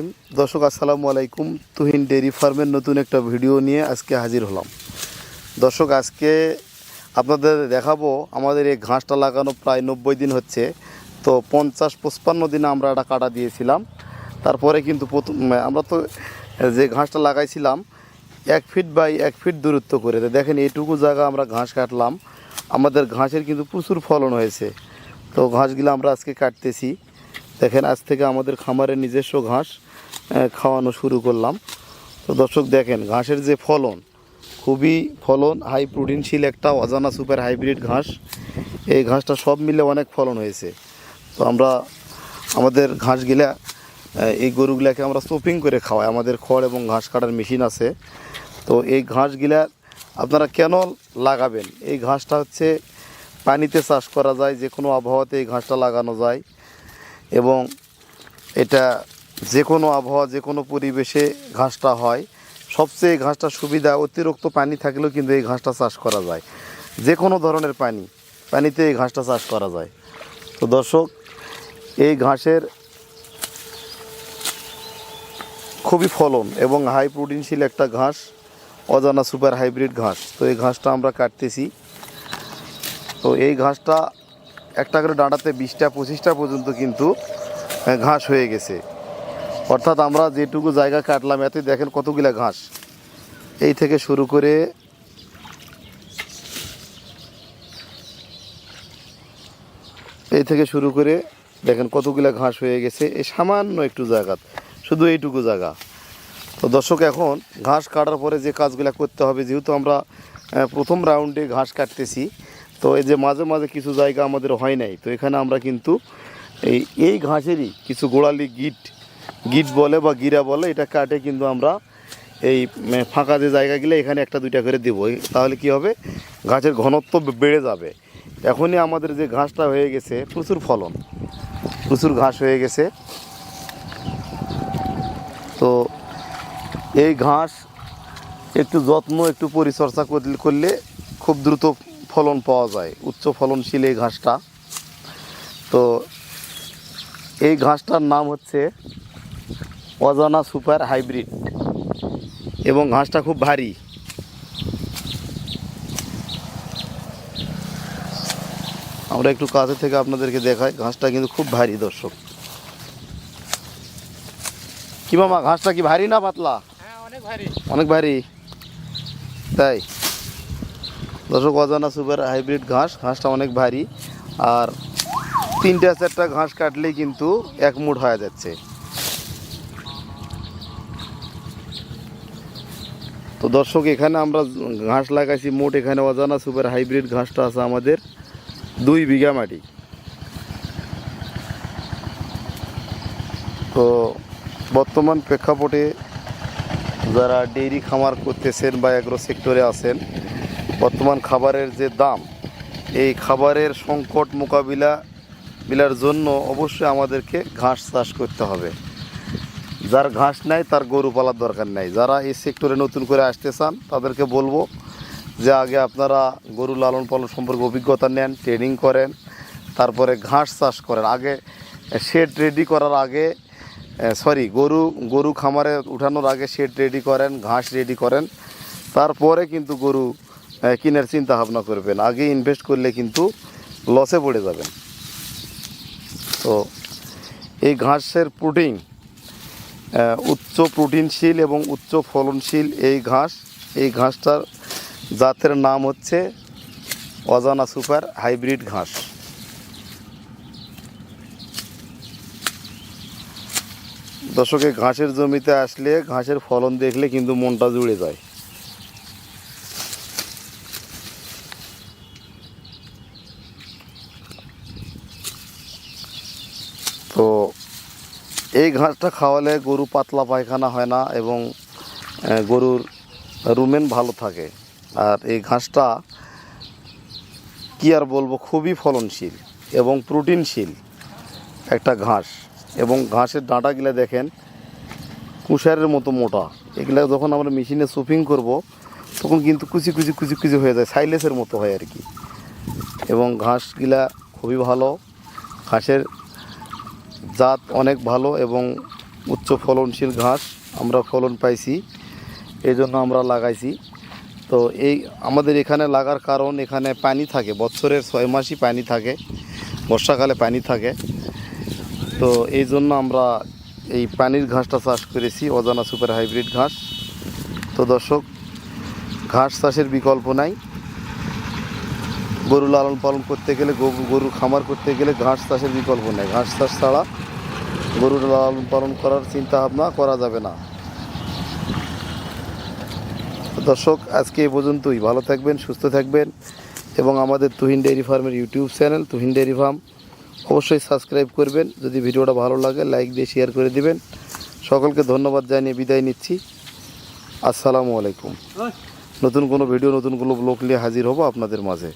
রহিম। দর্শক, আসসালামু আলাইকুম। তুহিন ডেয়ারি ফার্মের নতুন একটা ভিডিও নিয়ে আজকে হাজির হলাম। দর্শক, আজকে আপনাদের দেখাবো, আমাদের এই ঘাসটা লাগানো প্রায় নব্বই দিন হচ্ছে। তো পঞ্চাশ পঁচপান্ন দিনে আমরা এটা কাটা দিয়েছিলাম। তারপরে কিন্তু প্রথম, আমরা তো যে ঘাসটা লাগাইছিলাম, এক ফিট বাই এক ফিট দূরত্ব করে। দেখেন, এইটুকু জায়গা আমরা ঘাস কাটলাম। আমাদের ঘাসের কিন্তু প্রচুর ফলন হয়েছে। তো ঘাসগুলো আমরা আজকে কাটতেছি। দেখেন, আজ থেকে আমাদের খামারের নিজস্ব ঘাস। খাওয়ানো শুরু করলাম। তো দর্শক দেখেন, ঘাসের যে ফলন, খুবই ফলন হাই প্রোটিনশীল একটা অজানা সুপার হাইব্রিড ঘাস। এই ঘাসটা সব মিলে অনেক ফলন হয়েছে। তো আমরা আমাদের ঘাসগুলা এই গরুগুলাকে আমরা চপিং করে খাওয়াই। আমাদের খড় এবং ঘাস কাটার মেশিন আছে। তো এই ঘাসগুলা আপনারা কেন লাগাবেন? এই ঘাসটা হচ্ছে পানিতে চাষ করা যায় যে কোনো আবহাওয়াতে এই ঘাসটা লাগানো যায়। এবং এটা যে কোনো আবহাওয়া যে কোনো পরিবেশে ঘাসটা হয়। সবচেয়ে ঘাসটা সুবিধা, অতিরিক্ত পানি থাকলেও কিন্তু এই ঘাসটা চাষ করা যায়। যে কোনো ধরনের পানি, পানিতে এই ঘাসটা চাষ করা যায়। তো দর্শক, এই ঘাসের খুবই ফলন এবং হাই প্রোটিনশীল একটা ঘাস, অজানা সুপার হাইব্রিড ঘাস। তো এই ঘাসটা আমরা কাটতেছি। তো এই ঘাসটা একটা করে ডাঁটাতে বিশটা, পঁচিশটা পর্যন্ত কিন্তু ঘাস হয়ে গেছে। অর্থাৎ আমরা যেটুকু জায়গা কাটলাম এতে দেখেন কতগুলা ঘাস। এই থেকে শুরু করে এই থেকে শুরু করে দেখেন কতগুলা ঘাস হয়ে গেছে, এই সামান্য একটু জায়গা, শুধু এইটুকু জায়গা। তো দর্শক, এখন ঘাস কাটার পরে যে কাজগুলো করতে হবে, যেহেতু আমরা প্রথম রাউন্ডে ঘাস কাটতেছি, তো এই যে মাঝে মাঝে কিছু জায়গা আমাদের হয় নাই, তো এখানে আমরা কিন্তু এই এই ঘাসেরই কিছু গোড়ালি গিট গিট বলে বা গিরা বলে, এটা কাটে কিন্তু আমরা এই ফাঁকা যে জায়গাগুলো, এখানে একটা দুইটা করে দেবো। তাহলে কি হবে? ঘাসের ঘনত্ব বেড়ে যাবে। এখনই আমাদের যে ঘাসটা হয়ে গেছে, প্রচুর ফলন। প্রচুর ঘাস হয়ে গেছে। তো এই ঘাস একটু যত্ন, একটু পরিচর্যা করলে খুব দ্রুত ফলন পাওয়া যায়। উচ্চ ফলনশীল এই ঘাসটা। তো এই ঘাসটার নাম হচ্ছে অজানা সুপার হাইব্রিড। এবং ঘাসটা খুব ভারী। আমরা একটু কাছে থেকে আপনাদেরকে দেখাই ঘাসটা কিন্তু খুব ভারী দর্শক। কি মামা ঘাসটা কি ভারী না পাতলা? হ্যাঁ অনেক ভারী। অনেক ভারী। তাই। দর্শক অজানা সুপার হাইব্রিড ঘাস ঘাসটা অনেক ভারী। আর তিনটা চারটা ঘাস কাটলেই কিন্তু এক মুঠ হয়ে যাচ্ছে। তো দর্শক, এখানে আমরা ঘাস লাগাইছি। মোট এখানে অজানা সুপার হাইব্রিড ঘাসটা আছে আমাদের দুই বিঘা মাটি। তো বর্তমান প্রেক্ষাপটে যারা ডেইরি খামার করতেছেন বা অ্যাগ্রো সেক্টরে আছেন, বর্তমান খাবারের যে দাম, এই খাবারের সংকট মোকাবিলা, বিলার জন্য অবশ্যই আমাদেরকে ঘাস চাষ করতে হবে। যার ঘাস নাই, তার গরু পালার দরকার নাই। যারা এই সেক্টরে নতুন করে আসতে চান, তাদেরকে বলব যে আগে আপনারা গরু লালন পালন সম্পর্কে অভিজ্ঞতা নেন ট্রেনিং করেন, তারপরে ঘাস চাষ করেন। আগে শেড রেডি করার আগে সরি গরু গরু খামারে উঠানোর আগে শেড রেডি করেন, ঘাস রেডি করেন। তারপরে কিন্তু গরু কেনার চিন্তা ভাবনা করবেন। আগে ইনভেস্ট করলে কিন্তু লসে পড়ে যাবেন। তো এই ঘাসের প্রোটিন উচ্চ প্রোটিনশীল এবং উচ্চ ফলনশীল এই ঘাস। এই ঘাসটার জাতের নাম হচ্ছে অজানা সুপার হাইব্রিড ঘাস। দর্শকে ঘাসের জমিতে আসলে ঘাসের ফলন দেখলে কিন্তু মনটা জুড়ে যায় তো এই ঘাসটা খাওয়ালে গরু পাতলা পায়খানা হয় না এবং গরুর রুমেন ভালো থাকে। আর এই ঘাসটা কি আর বলব, খুবই ফলনশীল এবং প্রোটিনশীল একটা ঘাস। এবং ঘাসের ডাঁটাগুলো দেখেন কুষারের মতো মোটা। এগুলা যখন আমরা মেশিনে সুপিং করব, তখন কিন্তু কুচি কুচি কুচি কুচি হয়ে যায়, সাইলেসের মতো হয় আর কি। এবং ঘাসগুলা খুবই ভালো। ঘাসের জাত অনেক ভালো এবং উচ্চ ফলনশীল ঘাস আমরা ফলন পাইছি এই জন্য আমরা লাগাইছি। তো এই আমাদের এখানে লাগার কারণ এখানে পানি থাকে বছরের ছয় মাসই পানি থাকে, বর্ষাকালে পানি থাকে। তো এই জন্য আমরা এই পানির ঘাসটা চাষ করেছি, অজানা সুপার হাইব্রিড ঘাস। তো দর্শক, ঘাস চাষের বিকল্প নাই। গরু লালন পালন করতে গেলে গরু গরুর খামার করতে গেলে ঘাস চাষের বিকল্প নেই। ঘাস চাষ ছাড়া গরুর লালন পালন করার চিন্তা ভাবনা করা যাবে না। দর্শক আজকে এ পর্যন্তই। ভালো থাকবেন সুস্থ থাকবেন এবং আমাদের তুহিন ডেয়ারি ফার্মের YouTube channel Tuhin dairy farm অবশ্যই সাবস্ক্রাইব করবেন। যদি ভিডিওটা ভালো লাগে লাইক দিয়ে শেয়ার করে দিবেন। সকলকে ধন্যবাদ জানিয়ে বিদায় নিচ্ছি। আসসালামু আলাইকুম। নতুন কোনো ভিডিও নতুন কোনো ব্লগ নিয়ে হাজির হব আপনাদের মাঝে।